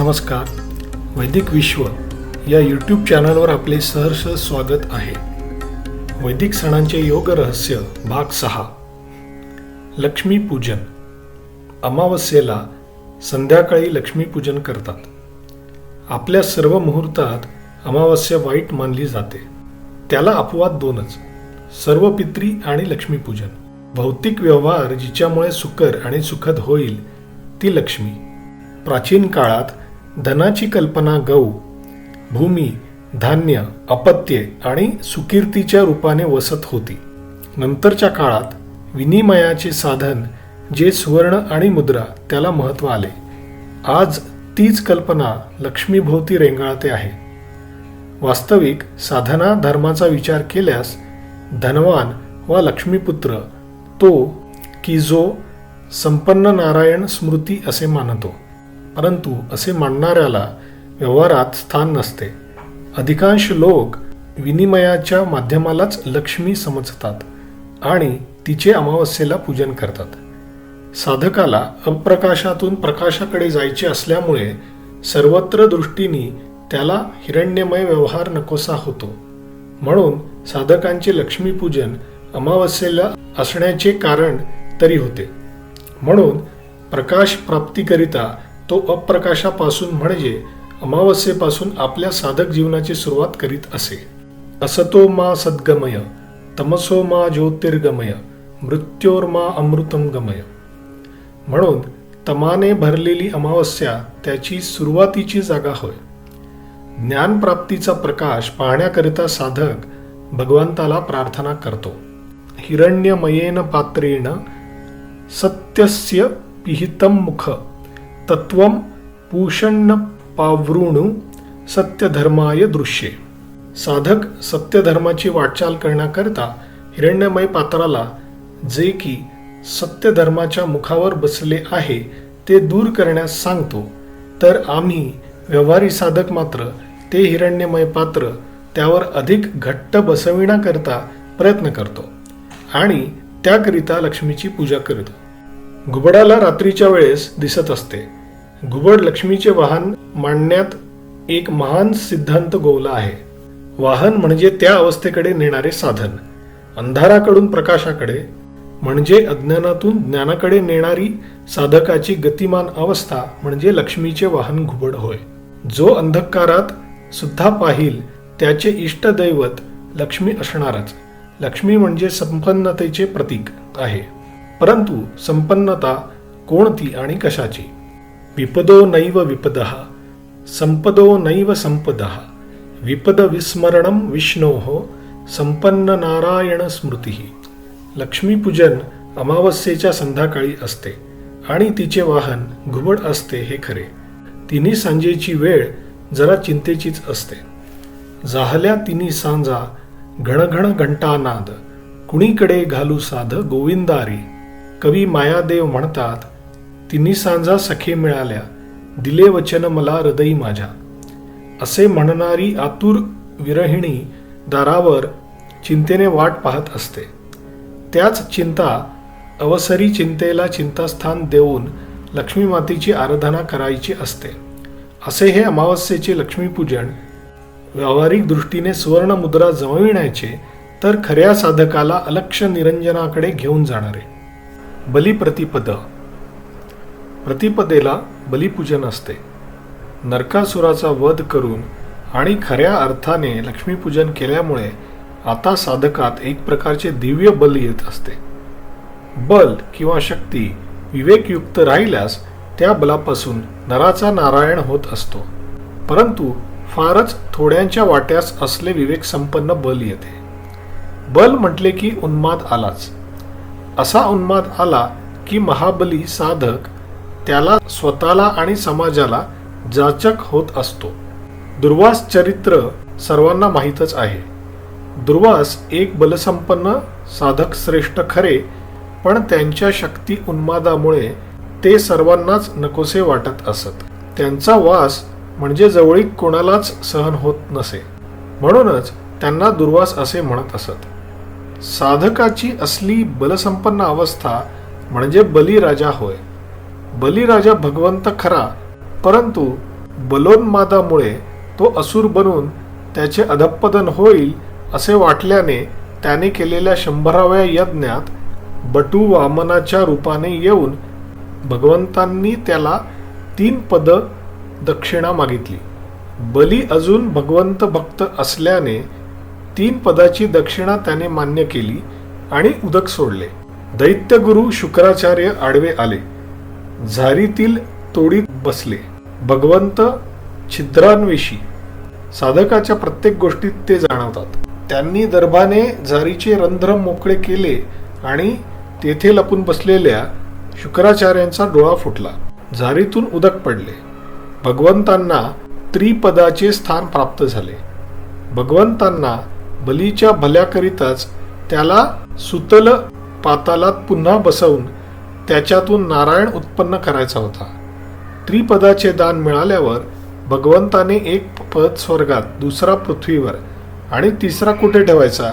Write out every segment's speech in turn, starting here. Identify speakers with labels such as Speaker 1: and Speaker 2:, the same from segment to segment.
Speaker 1: नमस्कार. वैदिक विश्व या यूट्यूब चॅनलवर आपले सहर्ष स्वागत आहे. वैदिक सणांचे योग रहस्य भाग सहा. लक्ष्मीपूजन अमावस्येला संध्याकाळी लक्ष्मीपूजन करतात. आपल्या सर्व मुहूर्तात अमावस्या वाईट मानली जाते. त्याला अपवाद दोनच सर्व पित्री आणि लक्ष्मीपूजन भौतिक व्यवहार जिच्यामुळे सुकर आणि सुखद होईल ती लक्ष्मी. प्राचीन काळात धनाची कल्पना गऊ भूमी धान्य अपत्ये आणि सुकीर्तीच्या रूपाने वसत होती. नंतरच्या काळात विनिमयाचे साधन जे सुवर्ण आणि मुद्रा त्याला महत्त्व आले. आज तीच कल्पना लक्ष्मीभोवती रेंगाळते आहे. वास्तविक साधना धर्माचा विचार केल्यास धनवान वा लक्ष्मीपुत्र तो की जो संपन्न नारायण स्मृती असे मानतो. परंतु असे मानणाऱ्याला व्यवहारात स्थान नसते. अधिकांश लोक विनिमयाच्या माध्यमालाच लक्ष्मी समजतात आणि तिचे अमावस्येला पूजन करतात. साधकाला अप्रकाशातून प्रकाशाकडे जायचे असल्यामुळे सर्वत्र दृष्टीने त्याला हिरण्यमय व्यवहार नकोसा होतो. म्हणून साधकांचे लक्ष्मीपूजन अमावस्येला असण्याचे कारण तरी होते. म्हणून प्रकाश प्राप्तीकरिता तो अप्रकाशापासून म्हणजे अमावस्येपासून आपल्या साधक जीवनाची सुरुवात करीत असे. असतो मा सद्गमय तमसो मा ज्योतिर्गमय मृत्योर्मा अमृतम गमय. म्हणून तमाने भरलेली अमावस्या त्याची सुरुवातीची जागा होय. ज्ञानप्राप्तीचा प्रकाश पाहण्याकरिता साधक भगवंताला प्रार्थना करतो. हिरण्यमयेन पात्रेण सत्यस्य पिहितम मुख. तत्वम पूषण पावृणू सत्यधर्माय दृश्ये. साधक सत्यधर्माची वाटचाल करण्याकरिता हिरण्यमय पात्राला जे की सत्यधर्माच्या मुखावर बसले आहे ते दूर करण्यास सांगतो. तर आम्ही व्यवहारी साधक मात्र ते हिरण्यमय पात्र त्यावर अधिक घट्ट बसविण्याकरता प्रयत्न करतो आणि त्याकरिता लक्ष्मीची पूजा करतो. घुबडाला रात्रीच्या वेळेस दिसत असते. घुबड लक्ष्मीचे वाहन मांडण्यात एक महान सिद्धांत गोवला आहे. वाहन म्हणजे त्या अवस्थेकडे नेणारे साधन. अंधाराकडून प्रकाशाकडे म्हणजे अज्ञानातून ज्ञानाकडे नेणारी साधकाची गतिमान अवस्था म्हणजे लक्ष्मीचे वाहन घुबड होय. जो अंधकारात सुद्धा पाहिल त्याचे इष्टदैवत लक्ष्मी असणारच. लक्ष्मी म्हणजे संपन्नतेचे प्रतीक आहे. परंतु संपन्नता कोणती आणि कशाची? विपदो नैव विपदः संपदो नैव संपदः। विपद विस्मरणं विष्णोः संपन्न नारायण स्मृती। लक्ष्मीपूजन अमावस्येच्या संध्याकाळी असते आणि तिचे वाहन घुबड असते हे खरे. तिन्ही सांजेची वेळ जरा चिंतेचीच असते. जाहल्या तिन्ही सांजा घणघण घंटानाद कुणीकडे घालू साध गोविंदारी? कवी मायादेव म्हणतात तिन्ही सांजा सखे मिळाल्या. दिले वचन मला हृदयी माझ्या. असे म्हणणारी आतुर विरहिणी दारावर चिंतेने वाट पाहत असते. त्याच चिंता अवसरी चिंतेला चिंतास्थान देऊन लक्ष्मी मातेची आराधना करायची असते. असे हे अमावस्येचे लक्ष्मीपूजन व्यावहारिक दृष्टीने सुवर्णमुद्रा जमविण्याचे तर खऱ्या साधकाला अलक्ष निरंजनाकडे घेऊन जाणारे. बलिप्रतिपद प्रतिपदेला बलिपूजन असते. नरकासुराचा वध करून आणि खऱ्या अर्थाने लक्ष्मीपूजन केल्यामुळे आता साधकात एक प्रकारचे दिव्य बल येत असते. बल किंवा शक्ती विवेकयुक्त राहिल्यास त्या बलापासून नराचा नारायण होत असतो. परंतु फारच थोड्यांच्या वाट्यास असले विवेक संपन्न बल येते. बल म्हटले की उन्माद आलाच. असा उन्माद आला की महाबली साधक त्याला स्वतःला आणि समाजाला जाचक होत असतो. दुर्वास चरित्र सर्वांना माहीतच आहे. दुर्वास एक बलसंपन्न साधक श्रेष्ठ खरे पण त्यांच्या शक्ती उन्मादामुळे ते सर्वांनाच नकोसे वाटत असत. त्यांचा वास म्हणजे जवळीक कोणालाच सहन होत नसे. म्हणूनच त्यांना दुर्वास असे म्हणत असत. साधकाची असली बलसंपन्न अवस्था म्हणजे बलिराजा होय. बलिराजा भगवंत खरा परंतु बलोन्मादामुळे तो असुर बनून त्याचे अधपदन होईल असे वाटल्याने त्याने केलेल्या शंभराव्या यज्ञात बटू वामनाच्या रूपाने येऊन भगवंतांनी त्याला तीन पद दक्षिणा मागितली. बली अजून भगवंत भक्त असल्याने तीन पदाची दक्षिणा त्याने मान्य केली आणि उदक सोडले. दैत्यगुरु शुक्राचार्य आडवे आले. झारीतील तोडीत बसले. भगवंत छिद्रांविषयी साधकाच्या प्रत्येक गोष्टीत ते जाणवतात. त्यांनी दर्भाने झारीचे रंध्र मोकळे केले आणि तेथे लपून बसलेल्या शुक्राचार्यांचा डोळा फुटला. झारीतून उदक पडले. भगवंतांना त्रिपदाचे स्थान प्राप्त झाले. भगवंतांना बलीच्या भल्याकरिताच त्याला सुतल पातालात पुन्हा बसवून त्याच्यातून नारायण उत्पन्न करायचा होता. त्रिपदाचे दान मिळाल्यावर भगवंताने एक पद स्वर्गात दुसरा पृथ्वीवर आणि तिसरा कुठे ठेवायचा?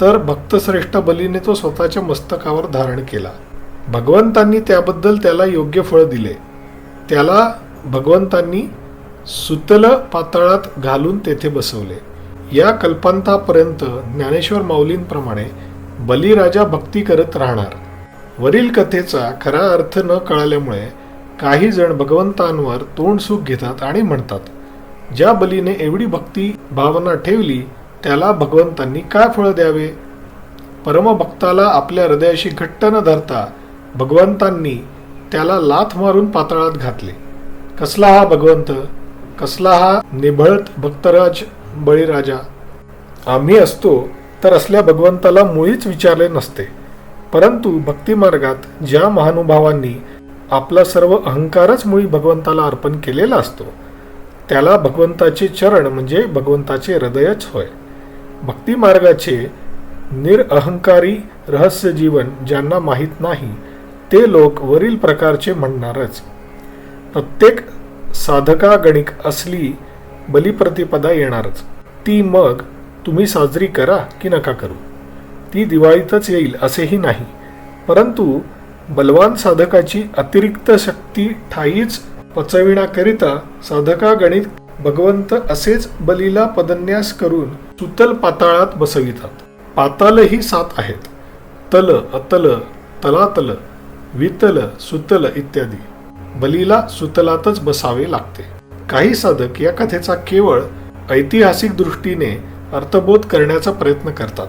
Speaker 1: तर भक्तश्रेष्ठ बलीने तो स्वतःच्या मस्तकावर धारण केला. भगवंतांनी त्याबद्दल त्याला योग्य फळ दिले. त्याला भगवंतांनी सुतल पातळात घालून तेथे बसवले. या कल्पांतापर्यंत ज्ञानेश्वर माऊलींप्रमाणे बलीराजा भक्ती करत राहणार. वरील कथेचा खरा अर्थ न कळाल्यामुळे काही जण भगवंतांवर तोंड सुख घेतात आणि म्हणतात ज्या बलीने एवढी भक्ती भावना ठेवली त्याला भगवंतांनी काय फळ द्यावे? परमभक्ताला आपल्या हृदयाशी घट्ट न धरता भगवंतांनी त्याला लाथ मारून पातळात घातले. कसला हा भगवंत? कसला हा निभळत भक्तराज बळीराजा? आम्ही असतो तर असल्या भगवंताला मुळीच विचारले नसते. परंतु भक्तिमार्गात ज्या महानुभावांनी आपला सर्व अहंकारच मुळी भगवंताला अर्पण केलेला असतो त्याला भगवंताचे चरण म्हणजे भगवंताचे हृदयच होय. भक्तिमार्गाचे निरअहंकारी रहस्य जीवन ज्यांना माहीत नाही ते लोक वरील प्रकारचे म्हणणारच. प्रत्येक साधकागणिक असली बलिप्रतिपदा येणारच. ती मग तुम्ही साजरी करा की नका करू. ती दिवाळीतच येईल असेही नाही. परंतु बलवान साधकाची अतिरिक्त शक्ती ठाईच पचविण्याकरिता साधका गणित भगवंत असेच बलीला पदन्यास करून सुतल पाताळात बसवितात. पातालही सात आहेत. तल अतल तलातल वितल सुतल इत्यादी. बलीला सुतलातच बसावे लागते. काही साधक या कथेचा केवळ ऐतिहासिक दृष्टीने अर्थबोध करण्याचा प्रयत्न करतात.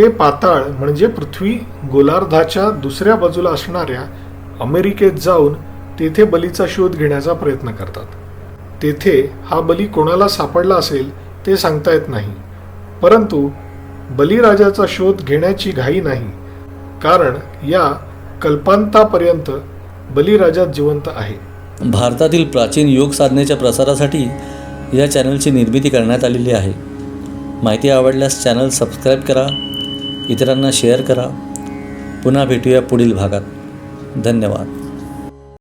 Speaker 1: ते पाताळ म्हणजे पृथ्वी गोलार्धाच्या दुसऱ्या बाजूला असणाऱ्या अमेरिकेत जाऊन तेथे बलीचा शोध घेण्याचा प्रयत्न करतात. तेथे हा बली कोणाला सापडला असेल ते सांगता येत नाही. परंतु बलिराजाचा शोध घेण्याची घाई नाही. कारण या कल्पांतापर्यंत बलिराजा जिवंत आहे.
Speaker 2: भारतातील प्राचीन योग साधनेच्या प्रसारासाठी या चॅनलची निर्मिती करण्यात आलेली आहे. माहिती आवडल्यास चॅनल सबस्क्राईब करा. इतरांना शेअर करा. पुन्हा भेटूया पुढील भागात. धन्यवाद.